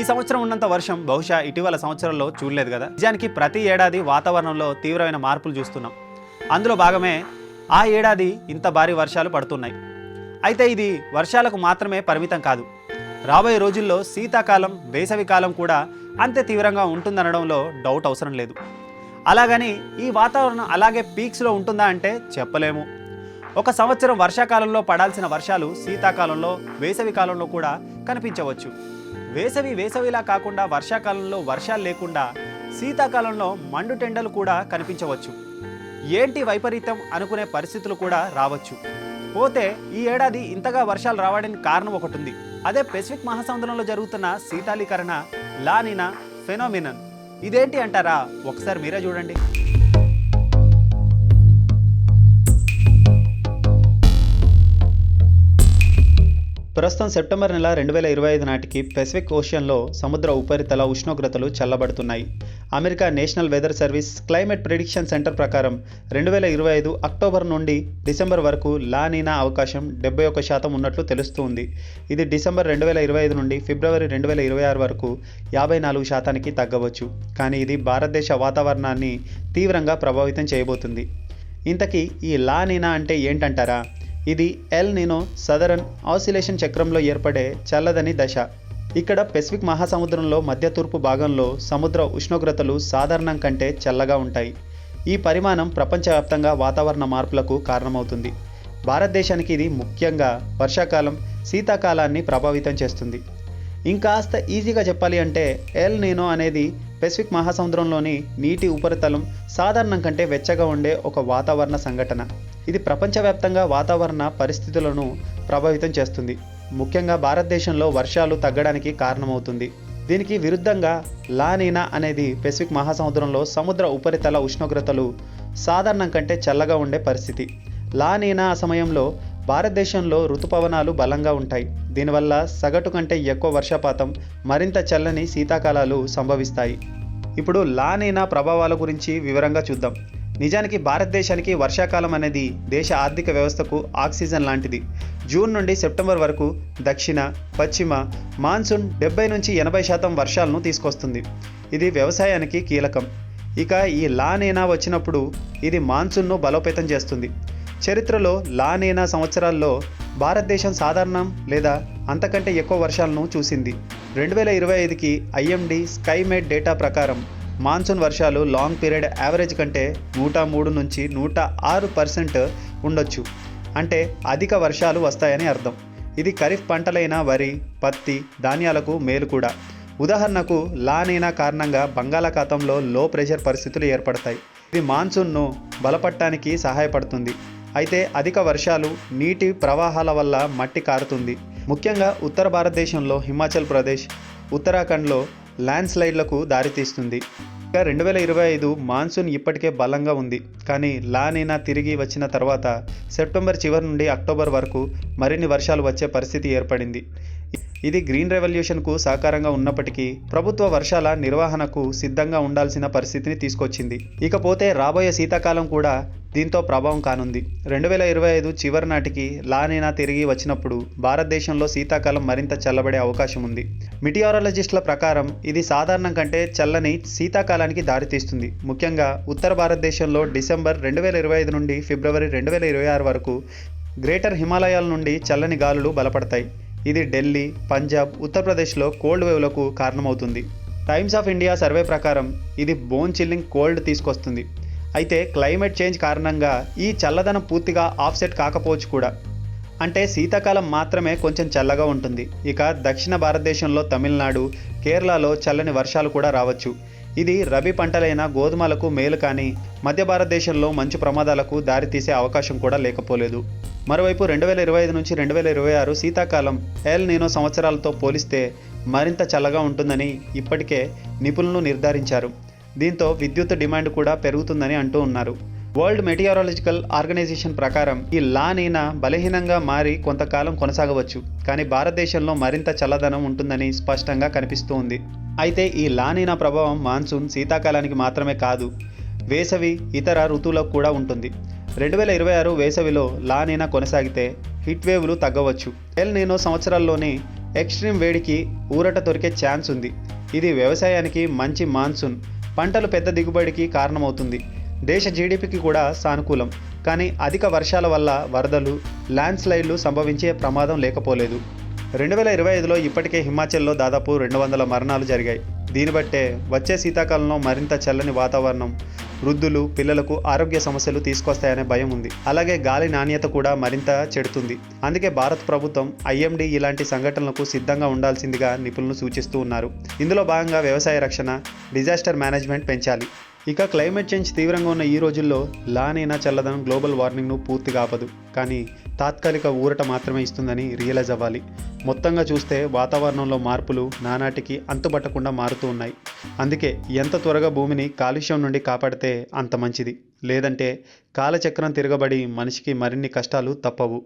ఈ సంవత్సరం ఉన్నంత వర్షం బహుశా ఇటీవల సంవత్సరంలో చూడలేదు కదా. నిజానికి ప్రతి ఏడాది వాతావరణంలో తీవ్రమైన మార్పులు చూస్తున్నాం. అందులో భాగమే ఆ ఏడాది ఇంత భారీ వర్షాలు పడుతున్నాయి. అయితే ఇది వర్షాలకు మాత్రమే పరిమితం కాదు. రాబోయే రోజుల్లో శీతాకాలం వేసవికాలం కూడా అంతే తీవ్రంగా ఉంటుందనడంలో డౌట్ అవసరం లేదు. అలాగని ఈ వాతావరణం అలాగే పీక్స్లో ఉంటుందా అంటే చెప్పలేము. ఒక సంవత్సరం వర్షాకాలంలో పడాల్సిన వర్షాలు శీతాకాలంలో వేసవికాలంలో కూడా కనిపించవచ్చు. వేసవి వేసవిలా కాకుండా వర్షాకాలంలో వర్షాలు లేకుండా శీతాకాలంలో మండుటెండలు కూడా కనిపించవచ్చు. ఏంటి వైపరీత్యం అనుకునే పరిస్థితులు కూడా రావచ్చు. పోతే ఈ ఏడాది ఇంతగా వర్షాలు రావడానికి కారణం ఒకటి ఉంది అదే పెసిఫిక్ మహాసముద్రంలో జరుగుతున్న శీతాలీకరణ లానినా ఫెనోమినన్. ఇదేంటి అంటారా? ఒకసారి మీరే చూడండి. ప్రస్తుతం సెప్టెంబర్ నెల రెండు వేల ఇరవై ఐదు నాటికి పెసిఫిక్ ఓషియన్లో సముద్ర ఉపరితల ఉష్ణోగ్రతలు చల్లబడుతున్నాయి. America national weather service climate prediction centre ప్రకారం రెండు వేల ఇరవై ఐదు అక్టోబర్ నుండి డిసెంబర్ వరకు లానీనా అవకాశం డెబ్బై ఒక శాతం ఉన్నట్లు తెలుస్తుంది ఇది డిసెంబర్ రెండు వేల ఇరవై ఐదు నుండి ఫిబ్రవరి రెండు వేల ఇరవై ఆరు వరకు యాభై నాలుగు శాతానికి తగ్గవచ్చు. కానీ ఇది భారతదేశ వాతావరణాన్ని తీవ్రంగా ప్రభావితం చేయబోతుంది. ఇంతకీ ఈ లానీనా అంటే ఏంటంటారా? ఇది ఎల్ నినో సదరన్ ఆసిలేషన్ చక్రంలో ఏర్పడే చల్లదని దశ. ఇక్కడ పెసిఫిక్ మహాసముద్రంలో మధ్య తూర్పు భాగంలో సముద్ర ఉష్ణోగ్రతలు సాధారణం కంటే చల్లగా ఉంటాయి. ఈ పరిమాణం ప్రపంచవ్యాప్తంగా వాతావరణ మార్పులకు కారణమవుతుంది. భారతదేశానికి ఇది ముఖ్యంగా వర్షాకాలం శీతాకాలాన్ని ప్రభావితం చేస్తుంది. ఇంకాస్త ఈజీగా చెప్పాలి అంటే ఎల్ నీనో అనేది పెసిఫిక్ మహాసముద్రంలోని నీటి ఉపరితలం సాధారణం కంటే వెచ్చగా ఉండే ఒక వాతావరణ సంఘటన. ఇది ప్రపంచవ్యాప్తంగా వాతావరణ పరిస్థితులను ప్రభావితం చేస్తుంది. ముఖ్యంగా భారతదేశంలో వర్షాలు తగ్గడానికి కారణమవుతుంది. దీనికి విరుద్ధంగా లానీనా అనేది పెసిఫిక్ మహాసముద్రంలో సముద్ర ఉపరితల ఉష్ణోగ్రతలు సాధారణం కంటే చల్లగా ఉండే పరిస్థితి. లానీనా సమయంలో భారతదేశంలో ఋతుపవనాలు బలంగా ఉంటాయి. దీనివల్ల సగటు కంటే ఎక్కువ వర్షపాతం మరింత చల్లని శీతాకాలాలు సంభవిస్తాయి. ఇప్పుడు లానీనా ప్రభావాల గురించి వివరంగా చూద్దాం. నిజానికి భారతదేశానికి వర్షాకాలం అనేది దేశ ఆర్థిక వ్యవస్థకు ఆక్సిజన్ లాంటిది. జూన్ నుండి సెప్టెంబర్ వరకు దక్షిణ పశ్చిమ మాన్సూన్ డెబ్బై నుంచి ఎనభై శాతం వర్షాలను తీసుకొస్తుంది. ఇది వ్యవసాయానికి కీలకం. ఇక ఈ లానేనా వచ్చినప్పుడు ఇది మాన్సూన్ను బలోపేతం చేస్తుంది. చరిత్రలో లానేనా సంవత్సరాల్లో భారతదేశం సాధారణం లేదా అంతకంటే ఎక్కువ వర్షాలను చూసింది. రెండు వేల ఇరవై ఐదుకి ఐఎండి స్కైమేట్ డేటా ప్రకారం మాన్సూన్ వర్షాలు లాంగ్ పీరియడ్ యావరేజ్ కంటే నూట మూడు నుంచి నూట ఆరు పర్సెంట్ ఉండొచ్చు. అంటే అధిక వర్షాలు వస్తాయని అర్థం. ఇది ఖరీఫ్ పంటలైన వరి పత్తి ధాన్యాలకు మేలు కూడా. ఉదాహరణకు లానైనా కారణంగా బంగాళాఖాతంలో లో ప్రెషర్ పరిస్థితులు ఏర్పడతాయి. ఇది మాన్సూన్ను బలపడటానికి సహాయపడుతుంది. అయితే అధిక వర్షాలు నీటి ప్రవాహాల వల్ల మట్టి కారుతుంది. ముఖ్యంగా ఉత్తర భారతదేశంలో హిమాచల్ ప్రదేశ్ ఉత్తరాఖండ్లో ల్యాండ్ స్లైడ్లకు దారితీస్తుంది. ఇంకా రెండు వేల ఇరవై ఐదు మాన్సూన్ ఇప్పటికే బలంగా ఉంది. కానీ లానీనా తిరిగి వచ్చిన తర్వాత సెప్టెంబర్ చివరి నుండి అక్టోబర్ వరకు మరిన్ని వర్షాలు వచ్చే పరిస్థితి ఏర్పడింది. ఇది గ్రీన్ రెవల్యూషన్కు సహకారంగా ఉన్నప్పటికీ ప్రభుత్వ వర్షాల నిర్వహణకు సిద్ధంగా ఉండాల్సిన పరిస్థితిని తీసుకొచ్చింది. ఇకపోతే రాబోయే శీతాకాలం కూడా దీంతో ప్రభావం కానుంది. రెండు వేల ఇరవై ఐదు చివరి నాటికి లానేనా తిరిగి వచ్చినప్పుడు భారతదేశంలో శీతాకాలం మరింత చల్లబడే అవకాశం ఉంది. మిటియారాలజిస్టుల ప్రకారం ఇది సాధారణం కంటే చల్లని శీతాకాలానికి దారితీస్తుంది. ముఖ్యంగా ఉత్తర భారతదేశంలో డిసెంబర్ రెండు వేల ఇరవై ఐదు నుండి ఫిబ్రవరి రెండు వేల ఇరవై ఆరు వరకు గ్రేటర్ హిమాలయాల నుండి చల్లని గాలులు బలపడతాయి. ఇది ఢిల్లీ పంజాబ్ ఉత్తరప్రదేశ్లో కోల్డ్ వేవ్లకు కారణమవుతుంది. టైమ్స్ ఆఫ్ ఇండియా సర్వే ప్రకారం ఇది బోన్ చిల్లింగ్ కోల్డ్ తీసుకొస్తుంది. అయితే క్లైమేట్ చేంజ్ కారణంగా ఈ చల్లదనం పూర్తిగా ఆఫ్సెట్ కాకపోవచ్చు కూడా. అంటే శీతాకాలం మాత్రమే కొంచెం చల్లగా ఉంటుంది. ఇక దక్షిణ భారతదేశంలో తమిళనాడు కేరళలో చల్లని వర్షాలు కూడా రావచ్చు. ఇది రబీ పంటలైన గోధుమలకు మేలు కానీ మధ్య భారతదేశంలో మంచు ప్రమాదాలకు దారితీసే అవకాశం కూడా లేకపోలేదు. మరోవైపు రెండు వేల ఇరవై ఐదు నుంచి రెండు వేల ఇరవై ఆరు శీతాకాలం ఎల్ నీనో సంవత్సరాలతో పోలిస్తే మరింత చల్లగా ఉంటుందని ఇప్పటికే నిపుణులు నిర్ధారించారు. దీంతో విద్యుత్ డిమాండ్ కూడా పెరుగుతుందని అంటూ ఉన్నారు. వరల్డ్ మెటియారాలజికల్ ఆర్గనైజేషన్ ప్రకారం ఈ లానీనా బలహీనంగా మారి కొంతకాలం కొనసాగవచ్చు కానీ భారతదేశంలో మరింత చల్లదనం ఉంటుందని స్పష్టంగా కనిపిస్తూ ఉంది. అయితే ఈ లానీనా ప్రభావం మాన్సూన్ శీతాకాలానికి మాత్రమే కాదు వేసవి ఇతర ఋతువులకు కూడా ఉంటుంది. రెండు వేల ఇరవై ఆరు వేసవిలో లానీనా కొనసాగితే హిట్ వేవ్లు తగ్గవచ్చు. ఎల్ నీనో సంవత్సరాల్లోని ఎక్స్ట్రీమ్ వేడికి ఊరట దొరికే ఛాన్స్ ఉంది. ఇది వ్యవసాయానికి మంచి మాన్సూన్ పంటలు పెద్ద దిగుబడికి కారణమవుతుంది. దేశ జీడిపికి కూడా సానుకూలం. కానీ అధిక వర్షాల వల్ల వరదలు ల్యాండ్స్లైడ్లు సంభవించే ప్రమాదం లేకపోలేదు. రెండు వేల ఇరవై ఐదులో ఇప్పటికే హిమాచల్లో దాదాపు రెండు వందల మరణాలు జరిగాయి. దీన్ని బట్టే వచ్చే శీతాకాలంలో మరింత చల్లని వాతావరణం వృద్ధులు పిల్లలకు ఆరోగ్య సమస్యలు తీసుకొస్తాయనే భయం ఉంది. అలాగే గాలి నాణ్యత కూడా మరింత చెడుతుంది. అందుకే భారత ప్రభుత్వం ఐఎండి ఇలాంటి సంఘటనలకు సిద్ధంగా ఉండాల్సిందిగా నిపుణులు సూచిస్తూ ఉన్నారు. ఇందులో భాగంగా వ్యవసాయ రక్షణ డిజాస్టర్ మేనేజ్మెంట్ పెంచాలి. ఇక క్లైమేట్ చేంజ్ తీవ్రంగా ఉన్న ఈ రోజుల్లో లానైనా చల్లదనం గ్లోబల్ వార్మింగ్ను పూర్తిగా ఆపదు కానీ తాత్కాలిక ఊరట మాత్రమే ఇస్తుందని రియలైజ్ అవ్వాలి. మొత్తంగా చూస్తే వాతావరణంలో మార్పులు నానాటికి అంతుబట్టకుండా మారుతూ ఉన్నాయి. అందుకే ఎంత త్వరగా భూమిని కాలుష్యం నుండి కాపాడితే అంత మంచిది. లేదంటే కాలచక్రం తిరగబడి మనిషికి మరిన్ని కష్టాలు తప్పవు.